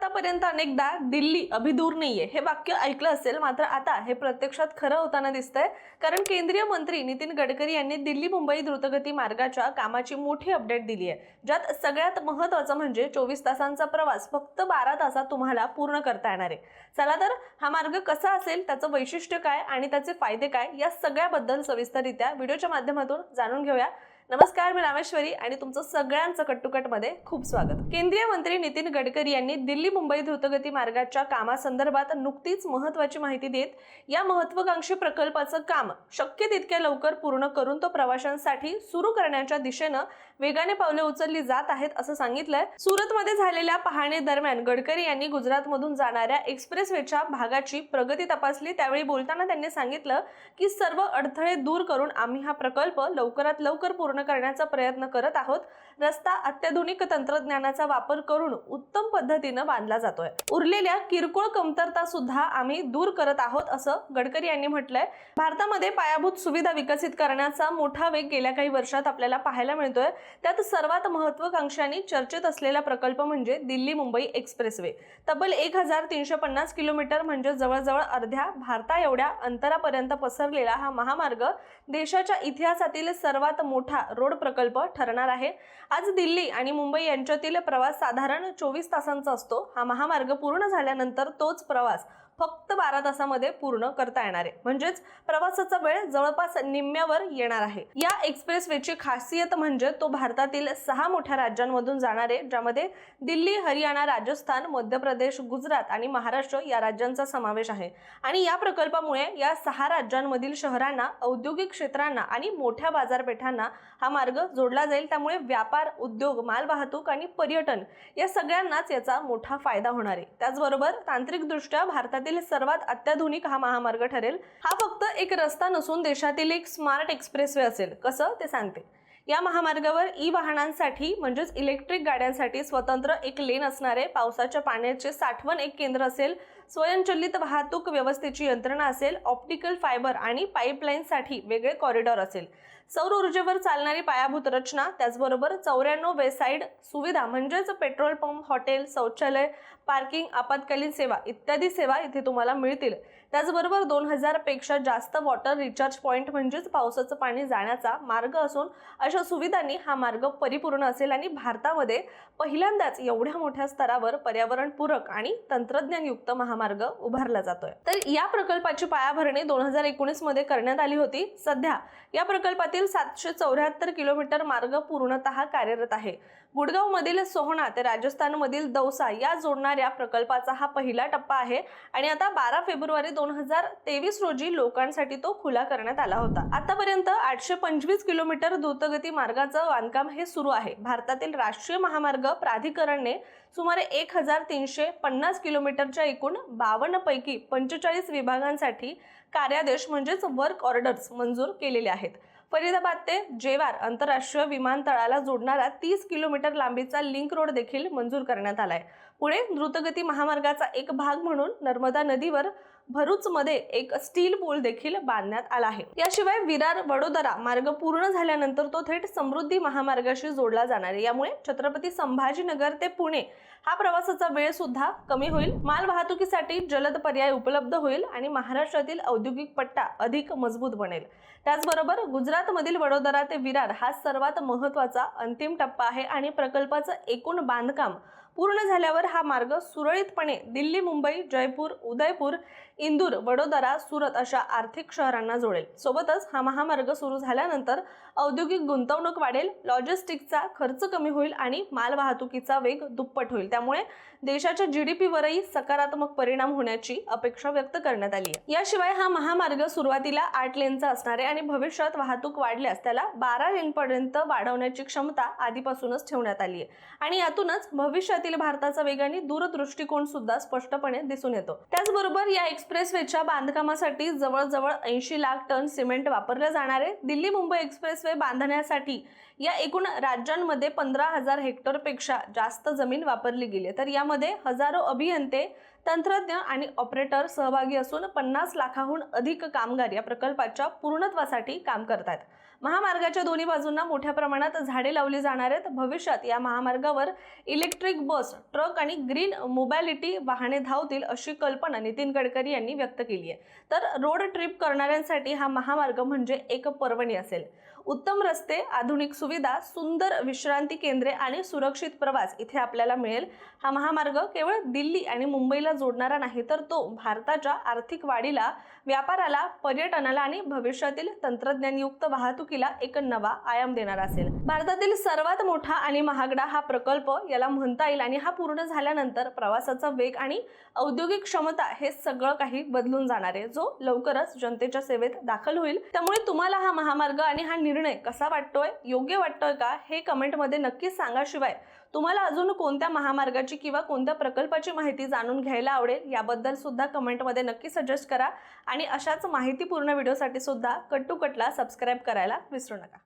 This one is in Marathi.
आतापर्यंत अनेकदा दिल्ली अभी दूर नाहीये. हे वाक्य ऐकलं असेल मात्र आता हे प्रत्यक्षात खरं होताना दिसतंय. कारण केंद्रीय मंत्री नितीन गडकरी यांनी दिल्ली मुंबई द्रुतगती मार्गाच्या कामाची मोठी अपडेट दिली आहे. ज्यात सगळ्यात महत्वाचं म्हणजे चोवीस तासांचा प्रवास फक्त बारा तासात तुम्हाला पूर्ण करता येणार आहे. चला तर हा मार्ग कसा असेल त्याचं वैशिष्ट्य काय आणि त्याचे फायदे काय या सगळ्याबद्दल सविस्तररित्या व्हिडिओच्या माध्यमातून जाणून घेऊया. नमस्कार मी रामेश्वरी आणि तुमचं सगळ्यांचं कट्टुकटमध्ये खूप स्वागत. केंद्रीय मंत्री नितीन गडकरी यांनी दिल्ली मुंबई द्रुतगती मार्गाच्या कामासंदर्भात नुकतीच महत्वाची माहिती देत या महत्वाकांक्षी प्रकल्पाचं काम शक्य तितक्या लवकर पूर्ण करून तो प्रवाशांसाठी सुरू करण्याच्या दिशेनं वेगाने पावले उचलली जात आहेत असं सांगितलंय. सुरतमध्ये झालेल्या पाहणी दरम्यान गडकरी यांनी गुजरातमधून जाणाऱ्या एक्सप्रेसवेच्या भागाची प्रगती तपासली. त्यावेळी बोलताना त्यांनी सांगितलं की सर्व अडथळे दूर करून आम्ही हा प्रकल्प लवकरात लवकर पूर्ण करण्याचा प्रयत्न करत आहोत. रस्ता अत्याधुनिक तंत्रज्ञानाचा वापर करून उत्तम पद्धतीनं बांधला जातोय. उरलेल्या किरकोळ कमतरता सुद्धा आम्ही दूर करत आहोत असं गडकरी यांनी म्हटलंय. भारतामध्ये पायाभूत सुविधा विकसित करण्याचा मोठा वेग गेल्या काही वर्षात आपल्याला पाहायला मिळतोय. त्यात सर्वात महत्वाकांक्षांनी चर्चेत असलेला प्रकल्प म्हणजे दिल्ली मुंबई एक्सप्रेसवे. तब्बल एक हजार तीनशे पन्नास किलोमीटर म्हणजे जवळजवळ अर्ध्या भारता एवढ्या अंतरापर्यंत पसरलेला हा महामार्ग देशाच्या इतिहासातील सर्वात मोठा रोड प्रकल्प ठरणार आहे. आज दिल्ली आणि मुंबई यांच्यातील प्रवास साधारण चोवीस तासांचा असतो. हा महामार्ग पूर्ण झाल्यानंतर तोच प्रवास फक्त बारा तासामध्ये पूर्ण करता येणार आहे. म्हणजेच प्रवासाचा वेळ जवळपास निम्म्यावर येणार आहे. या एक्सप्रेसवेची खासियत म्हणजे तो भारतातील सहा मोठ्या राज्यांमधून जाणार आहे ज्यामध्ये दिल्ली हरियाणा राजस्थान मध्य प्रदेश गुजरात आणि महाराष्ट्र या राज्यांचा समावेश आहे. आणि या प्रकल्पामुळे या सहा राज्यांमधील शहरांना औद्योगिक क्षेत्रांना आणि मोठ्या बाजारपेठांना हा मार्ग जोडला जाईल. त्यामुळे व्यापार उद्योग मालवाहतूक आणि पर्यटन या सगळ्यांनाच याचा मोठा फायदा होणार आहे. त्याचबरोबर तांत्रिकदृष्ट्या भारतातील सर्वात अत्याधुनिक हा महामार्ग ठरेल. हा फक्त एक रस्ता नसून देशातील एक स्मार्ट एक्सप्रेसवे असेल. कसं? ते सांगते. या महामार्गावर ई वाहनांसाठी म्हणजेच इलेक्ट्रिक गाड्यांसाठी स्वतंत्र एक लेन असणारे पावसाच्या पाण्याचे साठवण एक केंद्र असेल स्वयंचलित वाहतूक व्यवस्थेची यंत्रणा असेल ऑप्टिकल फायबर आणि पाईपलाईनसाठी वेगळे कॉरिडॉर असेल. सौर ऊर्जेवर चालणारी पायाभूत रचना त्याचबरोबर चौऱ्याण्णव वेसाईड सुविधा म्हणजेच पेट्रोल पंप हॉटेल शौचालय पार्किंग आपत्कालीन सेवा इत्यादी सेवा इथे तुम्हाला मिळतील. त्याचबरोबर दोन हजारपेक्षा जास्त वॉटर रिचार्ज पॉईंट म्हणजेच पावसाचं पाणी जाण्याचा मार्ग असून अशा सुविधांनी हा मार्ग परिपूर्ण असेल आणि भारतामध्ये पहिल्यांदाच एवढ्या मोठ्या स्तरावर पर्यावरणपूरक आणि तंत्रज्ञानयुक्त महामार्ग उभारला जातोय. तर या प्रकल्पाची पायाभरणी दोन हजार एकोणीसमध्ये करण्यात आली होती. सध्या या प्रकल्पातील सातशे चौऱ्याहत्तर किलोमीटर मार्ग पूर्णतः कार्यरत आहे. गुडगावमधील सोहना सोहणा ते राजस्थानमधील दौसा या जोडणाऱ्या प्रकल्पाचा हा पहिला टप्पा आहे. आणि आता बारा फेब्रुवारी दोन हजार तेवीस रोजी लोकांसाठी तो खुला करण्यात आला होता. आतापर्यंत आठशे पंचवीस किलोमीटर द्रुतगती मार्गाचं बांधकाम हे सुरू आहे. भारतातील राष्ट्रीय महामार्ग प्राधिकरणने सुमारे एक हजार तीनशे पन्नास किलोमीटरच्या एकूण बावन्न पैकी पंचेचाळीस विभागांसाठी कार्यादेश म्हणजेच वर्क ऑर्डर्स मंजूर केलेले आहेत. फरीदाबाद ते जेवार आंतरराष्ट्रीय विमानतळाला जोडणारा तीस किलोमीटर लांबीचा लिंक रोड देखील मंजूर करण्यात आलाय. पुढे द्रुतगती महामार्गाचा एक भाग म्हणून नर्मदा नदीवर भरूचमध्ये एक स्टील पूल देखील बांधण्यात आला आहे. याशिवाय विरार वडोदरा मार्ग पूर्ण झाल्यानंतर तो थेट समृद्धी महामार्गाशी जोडला जाणार आहे. यामुळे छत्रपती संभाजीनगर ते पुणे हा प्रवासाचा वेळ सुद्धा कमी होईल. माल वाहतुकीसाठी जलद पर्याय उपलब्ध होईल आणि महाराष्ट्रातील औद्योगिक पट्टा अधिक मजबूत बनेल. त्याचबरोबर गुजरातमधील वडोदरा ते विरार हा सर्वात महत्त्वाचा अंतिम टप्पा आहे आणि प्रकल्पाचं एकूण बांधकाम पूर्ण झाल्यावर हा मार्ग सुरळीतपणे दिल्ली मुंबई जयपूर उदयपूर इंदूर वडोदरा सुरत अशा आर्थिक शहरांना जोडेल. सोबतच हा महामार्ग सुरू झाल्यानंतर औद्योगिक गुंतवणूक वाढेल लॉजिस्टिकचा खर्च कमी होईल आणि मालवाहतुकीचा वेग दुप्पट होईल. त्यामुळे देशाच्या जी डी पीवरही सकारात्मक परिणाम होण्याची अपेक्षा व्यक्त करण्यात आली आहे. याशिवाय हा महामार्ग सुरुवातीला आठ लेनचा असणार आहे आणि भविष्यात वाहतूक वाढल्यास त्याला बारा लेनपर्यंत वाढवण्याची क्षमता आधीपासूनच ठेवण्यात आली आहे. आणि यातूनच भविष्यातील भारताचा वेग आणि दूरदृष्टिकोन सुद्धा स्पष्टपणे दिसून येतो. त्याचबरोबर या एक्सप्रेसवेच्या बांधकामासाठी जवळजवळ ऐंशी लाख टन सिमेंट वापरले जाणार आहे. दिल्ली मुंबई एक्सप्रेसवे बांधण्यासाठी या एकूण राज्यांमध्ये पंधरा हजार हेक्टरपेक्षा जास्त जमीन वापरली गेली तर यामध्ये हजारो अभियंते तंत्रज्ञ आणि ऑपरेटर सहभागी असून पन्नास लाखाहून अधिक कामगार या प्रकल्पाच्या पूर्णत्वासाठी काम करतात महामार्गाच्या दोन्ही बाजूंना मोठ्या प्रमाणात झाडे लावली जाणार आहेत. भविष्यात या महामार्गावर इलेक्ट्रिक बस ट्रक आणि ग्रीन मोबॅलिटी वाहने धावतील अशी कल्पना नितीन गडकरी यांनी व्यक्त केली आहे. तर रोड ट्रिप करणाऱ्यांसाठी हा महामार्ग म्हणजे एक पर्वणी असेल. उत्तम रस्ते आधुनिक सुविधा सुंदर विश्रांती केंद्रे आणि सुरक्षित प्रवास इथे आपल्याला मिळेल. हा महामार्ग केवळ दिल्ली आणि मुंबईला जोडणारा नाही तर तो भारताच्या आर्थिक वाढीला व्यापाराला पर्यटनाला आणि भविष्यातील तंत्रज्ञानयुक्त वाहतुकीला एक नवा आयाम देणारा असेल. भारतातील सर्वात मोठा आणि महागडा हा प्रकल्प याला म्हणता येईल आणि हा पूर्ण झाल्यानंतर प्रवासाचा वेग आणि औद्योगिक क्षमता हे सगळं काही बदलून जाणार आहे जो लवकरच जनतेच्या सेवेत दाखल होईल. त्यामुळे तुम्हाला हा महामार्ग आणि हा निर्णय कसा वाटतोय? योग्य वाटतोय का? हे कमेंटमध्ये नक्कीच सांगा. शिवाय तुम्हाला अजून कोणत्या महामार्गाची किंवा कोणत्या प्रकल्पाची माहिती जाणून घ्यायला आवडेल याबद्दल सुद्धा कमेंटमध्ये नक्की सजेस्ट करा. आणि अशाच माहितीपूर्ण व्हिडिओसाठी सुद्धा कट टू कटला सबस्क्राईब करायला विसरू नका.